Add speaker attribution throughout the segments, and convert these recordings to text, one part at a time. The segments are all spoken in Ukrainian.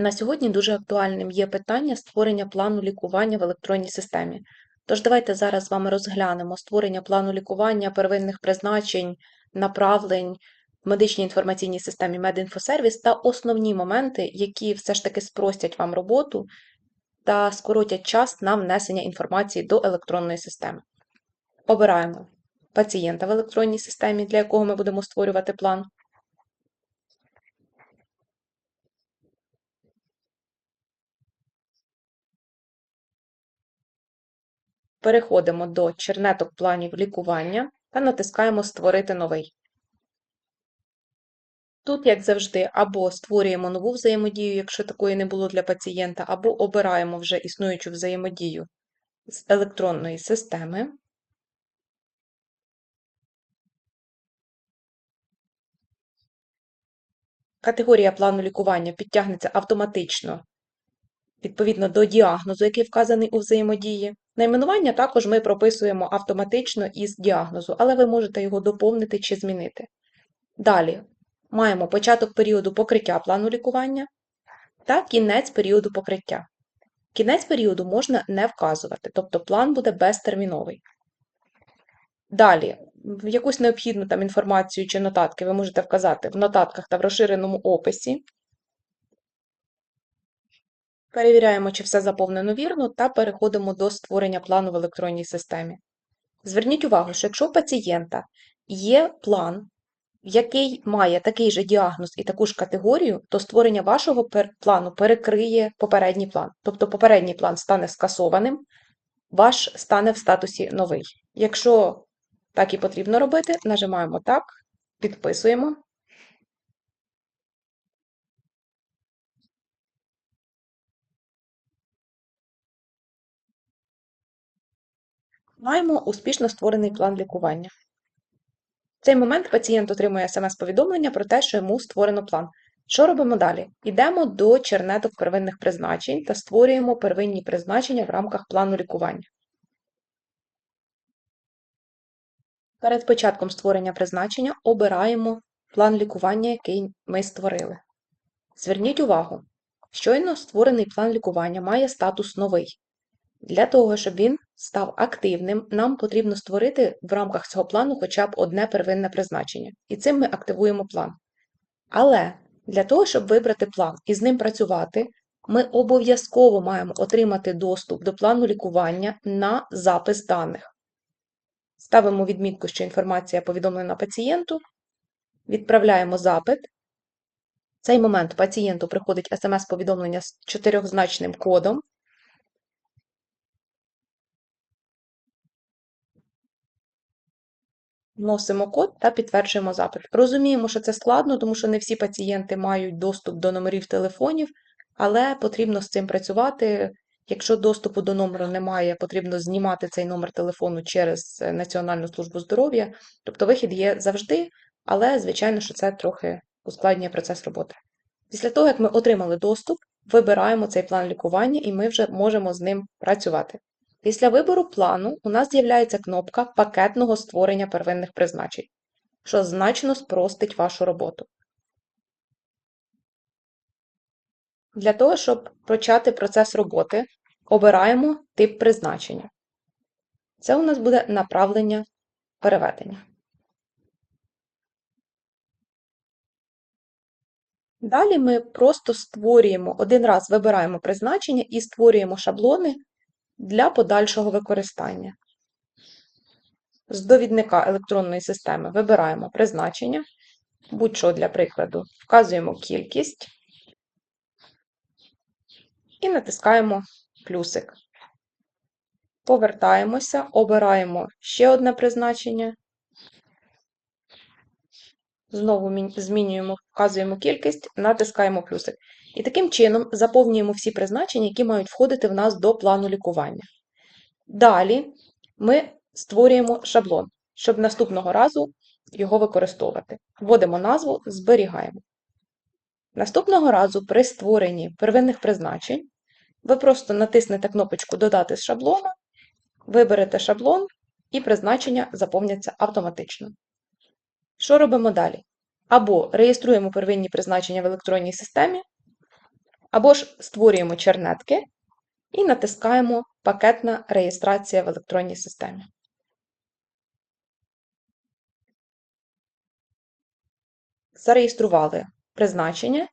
Speaker 1: На сьогодні дуже актуальним є питання створення плану лікування в електронній системі. Тож давайте зараз з вами розглянемо створення плану лікування первинних призначень, направлень в медичній інформаційній системі Медінфосервіс та основні моменти, які все ж таки спростять вам роботу та скоротять час на внесення інформації до електронної системи. Обираємо пацієнта в електронній системі, для якого ми будемо створювати план. Переходимо до чернеток планів лікування та натискаємо Створити новий. Тут, як завжди, або створюємо нову взаємодію, якщо такої не було для пацієнта, або обираємо вже існуючу взаємодію з електронної системи. Категорія плану лікування підтягнеться автоматично відповідно до діагнозу, який вказаний у взаємодії. Найменування також ми прописуємо автоматично із діагнозу, але ви можете його доповнити чи змінити. Далі маємо початок періоду покриття плану лікування та кінець періоду покриття. Кінець періоду можна не вказувати, тобто план буде безтерміновий. Далі, якусь необхідну там інформацію чи нотатки ви можете вказати в нотатках та в розширеному описі. Перевіряємо, чи все заповнено вірно, та переходимо до створення плану в електронній системі. Зверніть увагу, що якщо у пацієнта є план, який має такий же діагноз і таку ж категорію, то створення вашого плану перекриє попередній план. Тобто попередній план стане скасованим, ваш стане в статусі новий. Якщо так і потрібно робити, нажимаємо так, підписуємо. Маємо успішно створений план лікування. В цей момент пацієнт отримує смс-повідомлення про те, що йому створено план. Що робимо далі? Йдемо до чернеток первинних призначень та створюємо первинні призначення в рамках плану лікування. Перед початком створення призначення обираємо план лікування, який ми створили. Зверніть увагу, щойно створений план лікування має статус новий. Для того, щоб він став активним, нам потрібно створити в рамках цього плану хоча б одне первинне призначення. І цим ми активуємо план. Але для того, щоб вибрати план і з ним працювати, ми обов'язково маємо отримати доступ до плану лікування на запис даних. Ставимо відмітку, що інформація повідомлена пацієнту, відправляємо запит. В цей момент пацієнту приходить смс-повідомлення з чотирьохзначним кодом. Вносимо код та підтверджуємо запит. Розуміємо, що це складно, тому що не всі пацієнти мають доступ до номерів телефонів, але потрібно з цим працювати. Якщо доступу до номеру немає, потрібно знімати цей номер телефону через е, Національну службу здоров'я. Тобто вихід є завжди, але, звичайно, що це трохи ускладнює процес роботи. Після того, як ми отримали доступ, вибираємо цей план лікування і ми вже можемо з ним працювати. Після вибору плану у нас з'являється кнопка пакетного створення первинних призначень, що значно спростить вашу роботу. Для того, щоб почати процес роботи, обираємо тип призначення. Це у нас буде направлення переведення. Далі ми просто створюємо, один раз вибираємо призначення і створюємо шаблони для подальшого використання. З довідника електронної системи вибираємо призначення, будь-що для прикладу, вказуємо кількість і натискаємо плюсик. Повертаємося, обираємо ще одне призначення. Знову змінюємо, вказуємо кількість, натискаємо плюсик. І таким чином заповнюємо всі призначення, які мають входити в нас до плану лікування. Далі ми створюємо шаблон, щоб наступного разу його використовувати. Вводимо назву, зберігаємо. Наступного разу при створенні первинних призначень ви просто натиснете кнопочку Додати з шаблона, виберете шаблон, і призначення заповняться автоматично. Що робимо далі? Або реєструємо первинні призначення в електронній системі, або ж створюємо чернетки і натискаємо Пакетна реєстрація в електронній системі. Зареєстрували призначення.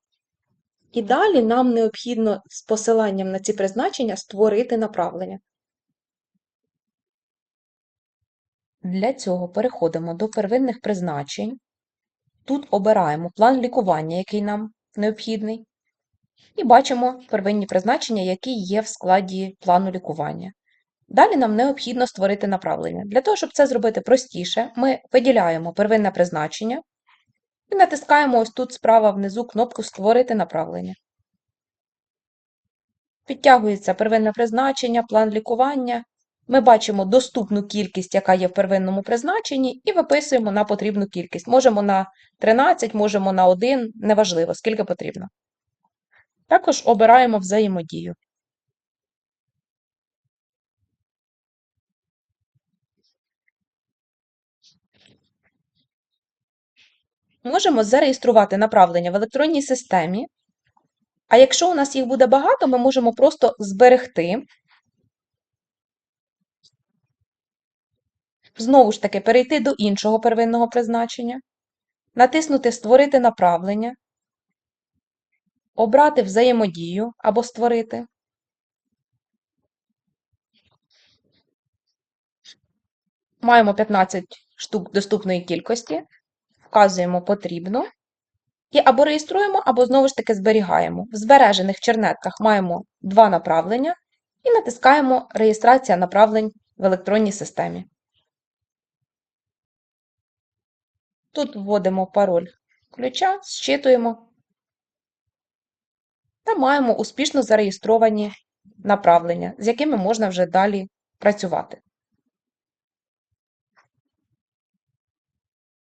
Speaker 1: І далі нам необхідно з посиланням на ці призначення створити направлення. Для цього переходимо до первинних призначень. Тут обираємо план лікування, який нам необхідний, і бачимо первинні призначення, які є в складі плану лікування. Далі нам необхідно створити направлення. Для того, щоб це зробити простіше, ми виділяємо первинне призначення і натискаємо ось тут справа внизу кнопку Створити направлення. Підтягується первинне призначення, план лікування. Ми бачимо доступну кількість, яка є в первинному призначенні, і виписуємо на потрібну кількість. Можемо на 13, можемо на 1, неважливо, скільки потрібно. Також обираємо взаємодію. Можемо зареєструвати направлення в електронній системі. А якщо у нас їх буде багато, ми можемо просто зберегти. Знову ж таки, перейти до іншого первинного призначення, натиснути Створити направлення, обрати взаємодію або створити. Маємо 15 штук доступної кількості, вказуємо потрібно. І або реєструємо, або знову ж таки зберігаємо. В збережених чернетках маємо два направлення і натискаємо Реєстрація направлень в електронній системі. Тут вводимо пароль ключа, зчитуємо та маємо успішно зареєстровані направлення, з якими можна вже далі працювати.